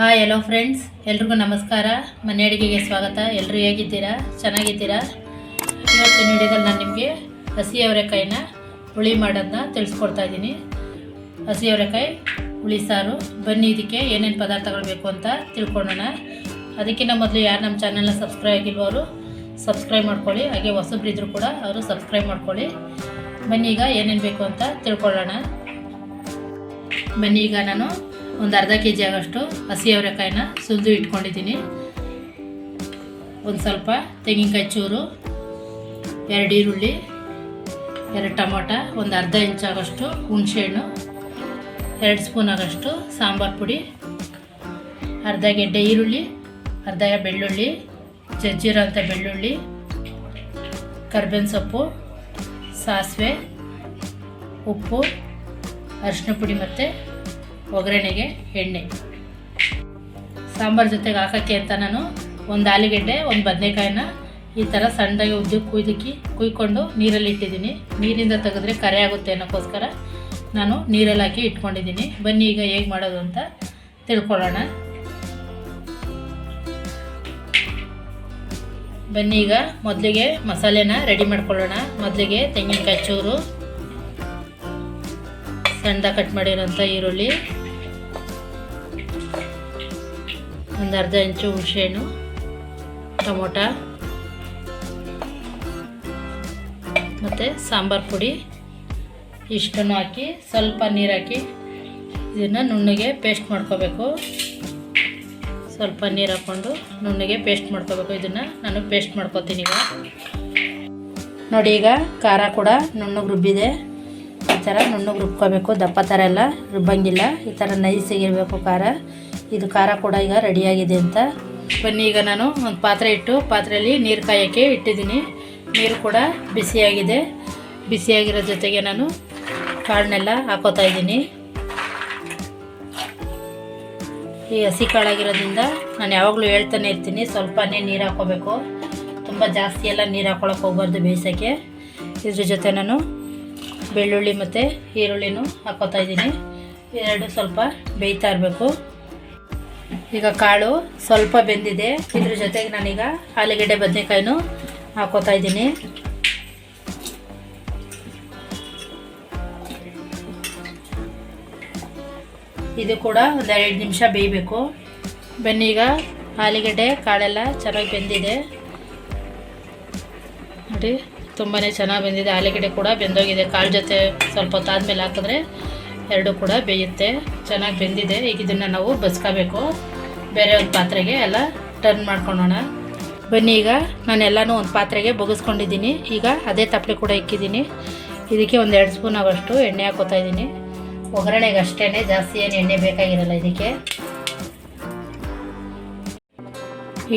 Hi hello friends ಎಲ್ರಿಗೂ ನಮಸ್ಕಾರ. ಮನೆ ಅಡುಗೆಗೆ ಸ್ವಾಗತ. ಎಲ್ಲರೂ ಹೇಗಿದ್ದೀರಾ? ಚೆನ್ನಾಗಿದ್ದೀರಾ? ಇವತ್ತಿನ ವಿಡಿಯೋದಲ್ಲಿ ನಾನು ನಿಮಗೆ ಹಸಿ ಅವರೆಕಾಯಿನ ಹುಳಿ ಮಾಡೋದನ್ನ ತಿಳಿಸ್ಕೊಡ್ತಾ ಇದ್ದೀನಿ. ಹಸಿ ಅವರೆಕಾಯಿ ಹುಳಿ ಸಾರು. ಬನ್ನಿ ಇದಕ್ಕೆ ಏನೇನು ಪದಾರ್ಥಗಳು ಬೇಕು ಅಂತ ತಿಳ್ಕೊಳ್ಳೋಣ. ಅದಕ್ಕಿಂತ ಮೊದಲು ಯಾರು ನಮ್ಮ ಚಾನಲ್ನ ಸಬ್ಸ್ಕ್ರೈಬ್ ಆಗಿಲ್ವೋ ಅವರು ಸಬ್ಸ್ಕ್ರೈಬ್ ಮಾಡ್ಕೊಳ್ಳಿ. ಹಾಗೆ ಹೊಸಬ್ರಿದ್ರು ಕೂಡ ಅವರು ಸಬ್ಸ್ಕ್ರೈಬ್ ಮಾಡ್ಕೊಳ್ಳಿ. ಬನ್ನಿ ಈಗ ಏನೇನು ಬೇಕು ಅಂತ ತಿಳ್ಕೊಳ್ಳೋಣ. ಬನ್ನಿ ಈಗ ನಾನು ಒಂದು ಅರ್ಧ ಕೆ ಜಿ ಆಗೋಷ್ಟು ಹಸಿ ಅವರೆಕಾಯಿನ ಸುಲಿದು ಇಟ್ಕೊಂಡಿದ್ದೀನಿ. ಒಂದು ಸ್ವಲ್ಪ ತೆಂಗಿನಕಾಯಿ ಚೂರು, ಎರಡು ಈರುಳ್ಳಿ, ಎರಡು ಟೊಮೊಟ, ಒಂದು ಅರ್ಧ ಇಂಚಾಗೋಷ್ಟು ಹುಣಸೆಹಣ್ಣು, ಎರಡು ಸ್ಪೂನ್ ಆಗೋಷ್ಟು ಸಾಂಬಾರು ಪುಡಿ, ಅರ್ಧ ಗೆಡ್ಡೆ ಈರುಳ್ಳಿ, ಅರ್ಧ ಬೆಳ್ಳುಳ್ಳಿ ಜಜ್ಜಿರೋ ಅಂಥ ಬೆಳ್ಳುಳ್ಳಿ, ಕರ್ಬೇವಿನ ಸೊಪ್ಪು, ಸಾಸಿವೆ, ಉಪ್ಪು ಅರಿಶಿನ ಪುಡಿ ಮತ್ತು ಒಗ್ಗರಣೆಗೆ ಎಣ್ಣೆ. ಸಾಂಬಾರು ಜೊತೆಗೆ ಹಾಕೋಕ್ಕೆ ಅಂತ ನಾನು ಒಂದು ಆಲೂಗೆಡ್ಡೆ, ಒಂದು ಬದನೆಕಾಯಿನ, ಈ ಥರ ಸಣ್ಣದಾಗಿ ಉದ್ದು ಕುಯ್ದಕ್ಕಿ, ಕುಯ್ಕೊಂಡು ನೀರಲ್ಲಿ ಇಟ್ಟಿದ್ದೀನಿ. ನೀರಿಂದ ತೆಗೆದ್ರೆ ಕರೆ ಆಗುತ್ತೆ ಅನ್ನೋಕ್ಕೋಸ್ಕರ ನಾನು ನೀರಲ್ಲಿ ಹಾಕಿ ಇಟ್ಕೊಂಡಿದ್ದೀನಿ. ಬನ್ನಿ ಈಗ ಹೇಗೆ ಮಾಡೋದು ಅಂತ ತಿಳ್ಕೊಳ್ಳೋಣ. ಬನ್ನಿ ಈಗ ಮೊದಲಿಗೆ ಮಸಾಲೆನ ರೆಡಿ ಮಾಡ್ಕೊಳ್ಳೋಣ. ಮೊದಲಿಗೆ ತೆಂಗಿನಕಾಯಿ ಚೂರು ಸಣ್ಣದಾಗಿ ಕಟ್ ಮಾಡಿರೋಂಥ ಈರುಳ್ಳಿ ಒಂದು ಅರ್ಧ ಇಂಚು ಹುಣಸೆಹಣ್ಣು, ಟೊಮೊಟ, ಮತ್ತು ಸಾಂಬಾರು ಪುಡಿ. ಇಷ್ಟನ್ನು ಹಾಕಿ, ಸ್ವಲ್ಪ ನೀರು ಹಾಕಿ ಇದನ್ನು ನುಣ್ಣಗೆ ಪೇಸ್ಟ್ ಮಾಡ್ಕೋಬೇಕು. ಸ್ವಲ್ಪ ನೀರು ಹಾಕ್ಕೊಂಡು ನುಣ್ಣಗೆ ಪೇಸ್ಟ್ ಮಾಡ್ಕೋಬೇಕು. ಇದನ್ನು ನಾನು ಪೇಸ್ಟ್ ಮಾಡ್ಕೊತೀನಿ ಈಗ. ನೋಡಿ ಈಗ ಖಾರ ಕೂಡ ನುಣ್ಣಗೆ ರುಬ್ಬಿದೆ. ಈ ಥರ ನುಣ್ಣಗೆ ರುಬ್ಕೋಬೇಕು. ದಪ್ಪ ಥರ ಎಲ್ಲ ರುಬ್ಬಂಗಿಲ್ಲ. ಈ ಥರ ನೈಸಿಗಿರಬೇಕು ಖಾರ. ಇದು ಖಾರ ಕೂಡ ಈಗ ರೆಡಿಯಾಗಿದೆ ಅಂತ. ಬನ್ನಿ, ಈಗ ನಾನು ಒಂದು ಪಾತ್ರೆ ಇಟ್ಟು ಪಾತ್ರೆಯಲ್ಲಿ ನೀರು ಕಾಯೋಕ್ಕೆ ಇಟ್ಟಿದ್ದೀನಿ. ನೀರು ಕೂಡ ಬಿಸಿಯಾಗಿದೆ. ಬಿಸಿಯಾಗಿರೋ ಜೊತೆಗೆ ನಾನು ಕಾಳನ್ನೆಲ್ಲ ಹಾಕೋತಾ ಇದ್ದೀನಿ. ಈ ಹಸಿ ಕಾಳಾಗಿರೋದ್ರಿಂದ ನಾನು ಯಾವಾಗಲೂ ಹೇಳ್ತಾನೆ ಇರ್ತೀನಿ, ಸ್ವಲ್ಪನೇ ನೀರು ಹಾಕೋಬೇಕು. ತುಂಬ ಜಾಸ್ತಿ ಎಲ್ಲ ನೀರು ಹಾಕೊಳಕ್ಕೆ ಹೋಗ್ಬಾರ್ದು ಬೇಯಿಸೋಕ್ಕೆ. ಇದ್ರ ಜೊತೆ ನಾನು ಬೆಳ್ಳುಳ್ಳಿ ಮತ್ತು ಈರುಳ್ಳಿನೂ ಹಾಕೋತಾ ಇದ್ದೀನಿ. ಎರಡು ಸ್ವಲ್ಪ ಬೇಯ್ತಾ ಇರಬೇಕು. ಈಗ ಕಾಳು ಸ್ವಲ್ಪ ಬೆಂದಿದೆ. ಇದ್ರ ಜೊತೆಗೆ ನಾನೀಗ ಆಲೂಗಡ್ಡೆ ಬದನೆಕಾಯಿನೂ ಹಾಕೋತಾ ಇದ್ದೀನಿ. ಇದು ಕೂಡ ಒಂದು ಎರಡು ನಿಮಿಷ ಬೇಯಬೇಕು. ಬನ್ನಿ ಈಗ ಆಲೂಗೆಡ್ಡೆ, ಕಾಳೆಲ್ಲ ಚೆನ್ನಾಗಿ ಬೆಂದಿದೆ. ನೋಡಿ ತುಂಬಾ ಚೆನ್ನಾಗಿ ಬೆಂದಿದೆ. ಆಲೂಗಡ್ಡೆ ಕೂಡ ಬೆಂದೋಗಿದೆ. ಕಾಳು ಜೊತೆ ಸ್ವಲ್ಪ ಹೊತ್ತಾದ್ಮೇಲೆ ಹಾಕಿದ್ರೆ ಎರಡು ಕೂಡ ಬೇಯುತ್ತೆ. ಚೆನ್ನಾಗಿ ಬೆಂದಿದೆ. ಈಗ ಇದನ್ನು ನಾವು ಬಸ್ಕೋಬೇಕು. ಬೇರೆ ಒಂದು ಪಾತ್ರೆಗೆ ಎಲ್ಲ ಟರ್ನ್ ಮಾಡ್ಕೊಳ್ಳೋಣ ಬನ್ನಿ ಈಗ, ನಾನು ಎಲ್ಲನೂ ಒಂದು ಪಾತ್ರೆಗೆ ಬೊಗಿಸ್ಕೊಂಡಿದ್ದೀನಿ. ಈಗ ಅದೇ ತಪ್ಪಲೆ ಕೂಡ ಇಕ್ಕಿದ್ದೀನಿ. ಇದಕ್ಕೆ ಒಂದು ಎರಡು ಸ್ಪೂನ್ ಆಗೋಷ್ಟು ಎಣ್ಣೆ ಹಾಕೋತಾ ಇದ್ದೀನಿ. ಒಗ್ಗರಣೆಗೆ ಅಷ್ಟೇ ಜಾಸ್ತಿ ಏನು ಎಣ್ಣೆ ಬೇಕಾಗಿರಲ್ಲ ಇದಕ್ಕೆ.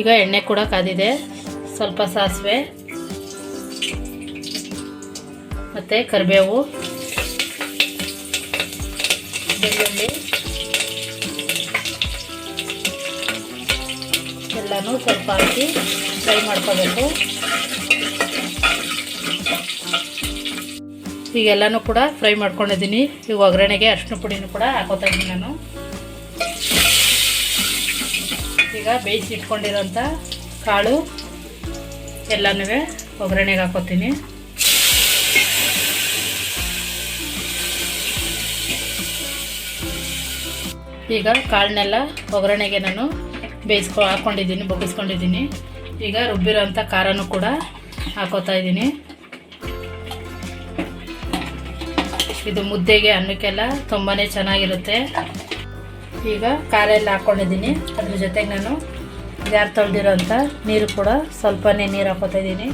ಈಗ ಎಣ್ಣೆ ಕೂಡ ಕಾದಿದೆ. ಸ್ವಲ್ಪ ಸಾಸಿವೆ. ಮತ್ತು ಕರಿಬೇವು. ಬೆಳ್ಳುಳ್ಳಿ. ಎಲ್ಲನೂ ಸ್ವಲ್ಪ ಹಾಕಿ ಫ್ರೈ ಮಾಡ್ಕೋಬೇಕು. ಈಗೆಲ್ಲನೂ ಕೂಡ ಫ್ರೈ ಮಾಡ್ಕೊಂಡಿದ್ದೀನಿ. ಈಗ ಒಗ್ಗರಣೆಗೆ ಅರಿಶಿನ ಪುಡಿನೂ ಕೂಡ ಹಾಕೋತಾ ಇದ್ದೀನಿ ನಾನು. ಈಗ ಬೇಯಿಸಿ ಇಟ್ಕೊಂಡಿರೋಂಥ ಕಾಳು ಎಲ್ಲನೂ ಒಗ್ಗರಣೆಗೆ ಹಾಕೋತೀನಿ. ಈಗ ಕಾಳನ್ನೆಲ್ಲ ಒಗ್ಗರಣೆಗೆ ನಾನು ಬೇಯಿಸ್ಕೊ ಹಾಕ್ಕೊಂಡಿದ್ದೀನಿ ಬಗ್ಗಿಸ್ಕೊಂಡಿದ್ದೀನಿ. ಈಗ ರುಬ್ಬಿರೋಂಥ ಖಾರನೂ ಕೂಡ ಹಾಕೋತಾ ಇದ್ದೀನಿ. ಇದು ಮುದ್ದೆಗೆ ಅನ್ನಕ್ಕೆಲ್ಲ ತುಂಬಾ ಚೆನ್ನಾಗಿರುತ್ತೆ. ಈಗ ಖಾರ ಎಲ್ಲ ಹಾಕ್ಕೊಂಡಿದ್ದೀನಿ ಅದ್ರ ಜೊತೆಗೆ ನಾನು ಜಾರ್ ತೊಳೆದಿರೋಂಥ ನೀರು ಕೂಡ ಸ್ವಲ್ಪನೇ ನೀರು ಹಾಕೋತಾ ಇದ್ದೀನಿ.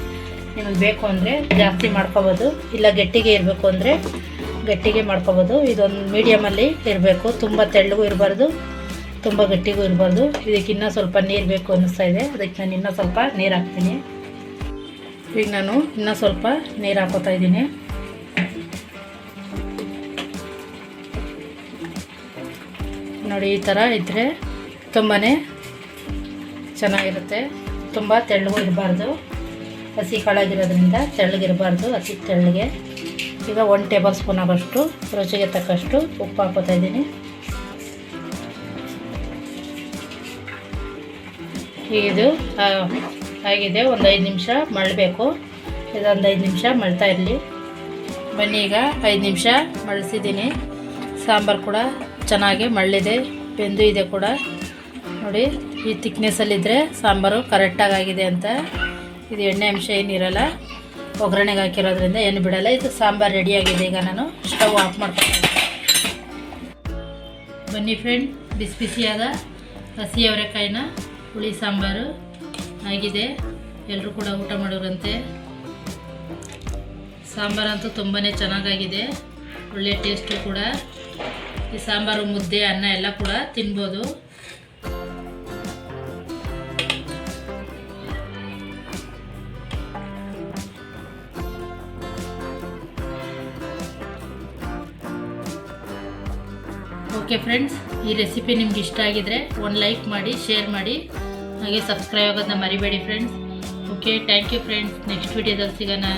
ನಿಮಗೆ ಬೇಕು ಅಂದರೆ ಜಾಸ್ತಿ ಮಾಡ್ಕೋಬೋದು. ಇಲ್ಲ ಗಟ್ಟಿಗೆ ಇರಬೇಕು ಅಂದರೆ ಗಟ್ಟಿಗೆ ಮಾಡ್ಕೋಬೋದು. ಇದೊಂದು ಮೀಡಿಯಮಲ್ಲಿ ಇರಬೇಕು. ತುಂಬ ತೆಳ್ಳಗೂ ಇರಬಾರ್ದು. ತುಂಬ ಗಟ್ಟಿಗೂ ಇರಬಾರ್ದು. ಇದಕ್ಕೆ ಇನ್ನೂ ಸ್ವಲ್ಪ ನೀರು ಬೇಕು ಅನ್ನಿಸ್ತಾ ಇದೆ. ಅದಕ್ಕೆ ನಾನು ಇನ್ನೂ ಸ್ವಲ್ಪ ನೀರು ಹಾಕ್ತೀನಿ. ಈಗ ನಾನು ಇನ್ನೂ ಸ್ವಲ್ಪ ನೀರು ಹಾಕೋತಾ ಇದ್ದೀನಿ. ನೋಡಿ, ಈ ಥರ ಇದ್ದರೆ ತುಂಬಾ ಚೆನ್ನಾಗಿರುತ್ತೆ. ತುಂಬ ತೆಳ್ಳಗೂ ಇರಬಾರ್ದು. ಹಸಿ ಕಾಳಾಗಿರೋದ್ರಿಂದ ತೆಳ್ಳಗಿರಬಾರ್ದು, ಹಸಿ ತೆಳ್ಳಗೆ. ಈಗ ಒನ್ ಟೇಬಲ್ ಸ್ಪೂನ್ ಆಗೋಷ್ಟು, ರುಚಿಗೆ ತಕ್ಕಷ್ಟು ಉಪ್ಪು ಹಾಕೋತಾ ಇದ್ದೀನಿ. ಇದು ಆಗಿದೆ, ಒಂದು ಐದು ನಿಮಿಷ ಮಳಬೇಕು. ಇದೊಂದು ಐದು ನಿಮಿಷ ಮಳ್ತಾ ಇರಲಿ. ಬನ್ನಿ ಈಗ, ಐದು ನಿಮಿಷ ಮಳಿಸಿದ್ದೀನಿ. ಸಾಂಬಾರು ಕೂಡ ಚೆನ್ನಾಗಿ ಮಳ್ಳಿದೆ, ಬೆಂದು ಇದೆ ಕೂಡ. ನೋಡಿ, ಈ ತಿಕ್ನೆಸ್ಸಲ್ಲಿದ್ದರೆ ಸಾಂಬಾರು ಕರೆಕ್ಟಾಗಿ ಆಗಿದೆ ಅಂತ. ಇದು ಎಣ್ಣೆ ಅಂಶ ಏನಿರಲ್ಲ, ಒಗ್ಗರಣೆಗೆ ಹಾಕಿರೋದ್ರಿಂದ ಏನು ಬಿಡಲ್ಲ. ಇದು ಸಾಂಬಾರು ರೆಡಿಯಾಗಿದೆ ಈಗ ನಾನು. ಸ್ಟವ್ ಆಫ್ ಮಾಡ್ತೀನಿ ಬನ್ನಿ ಫ್ರೆಂಡ್ ಬಿಸಿ ಬಿಸಿಯಾದ ಹಸಿ ಅವರೆಕಾಯಿನ ಹುಳಿ, ಸಾಂಬಾರು ಆಗಿದೆ. ಎಲ್ಲರೂ ಕೂಡ ಊಟ ಮಾಡೋರಂತೆ. ಸಾಂಬಾರಂತೂ ತುಂಬಾ ಚೆನ್ನಾಗಾಗಿದೆ. ಒಳ್ಳೆ ಟೇಸ್ಟು ಕೂಡ. ಈ ಸಾಂಬಾರು, ಮುದ್ದೆ, ಅನ್ನ ಎಲ್ಲ ಕೂಡ ತಿನ್ಬೋದು. ಓಕೆ ಫ್ರೆಂಡ್ಸ್, ಈ ರೆಸಿಪಿ ನಿಮ್ಗೆ ಇಷ್ಟ ಆಗಿದ್ರೆ ಒಂದು ಲೈಕ್ ಮಾಡಿ, ಶೇರ್ ಮಾಡಿ, ಹಾಗೆ ಸಬ್ಸ್ಕ್ರೈಬ್ ಆಗೋದನ್ನ ಮರಿಬೇಡಿ friends. Okay, thank you friends. Next ವಿಡಿಯೋದಲ್ಲಿ ಸಿಗೋಣ.